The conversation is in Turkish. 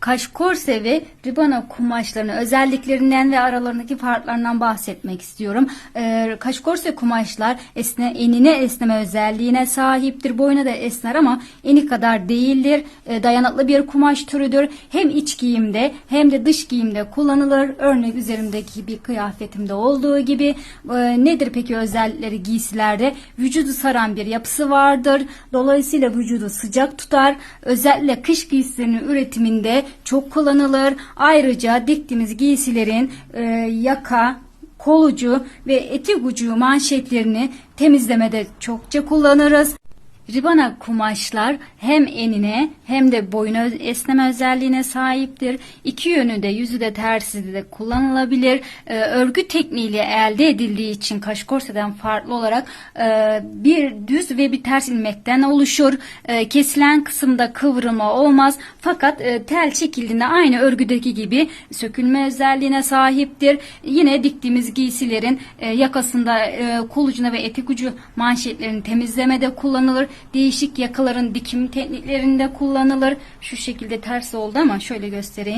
Kaşkorse ve ribana kumaşlarının özelliklerinden ve aralarındaki farklarından bahsetmek istiyorum. Ee, kaşkorse kumaşlar esne, enine esneme özelliğine sahiptir. Boyuna da esner ama eni kadar değildir. Ee, dayanıklı bir kumaş türüdür. Hem iç giyimde hem de dış giyimde kullanılır. Örnek üzerimdeki bir kıyafetimde olduğu gibi. Ee, nedir peki özellikleri giysilerde? Vücudu saran bir yapısı vardır. Dolayısıyla vücudu sıcak tutar. Özellikle kış giysilerinin üretiminde çok kullanılır. Ayrıca diktiğimiz giysilerin e, yaka, kolucu ve etek ucu manşetlerini temizlemede çokça kullanırız. Ribana kumaşlar hem enine hem de boyuna esneme özelliğine sahiptir. İki yönü de yüzü de tersi de kullanılabilir. Ee, örgü tekniğiyle elde edildiği için kaşkorseden farklı olarak e, bir düz ve bir ters ilmekten oluşur. E, kesilen kısımda kıvrılma olmaz. Fakat e, tel çekildiğinde aynı örgüdeki gibi sökülme özelliğine sahiptir. Yine diktiğimiz giysilerin e, yakasında e, kol ucuna ve etek ucu manşetlerini temizlemede kullanılır. Değişik yakaların dikim tekniklerinde kullanılır. Şu şekilde ters oldu ama şöyle göstereyim.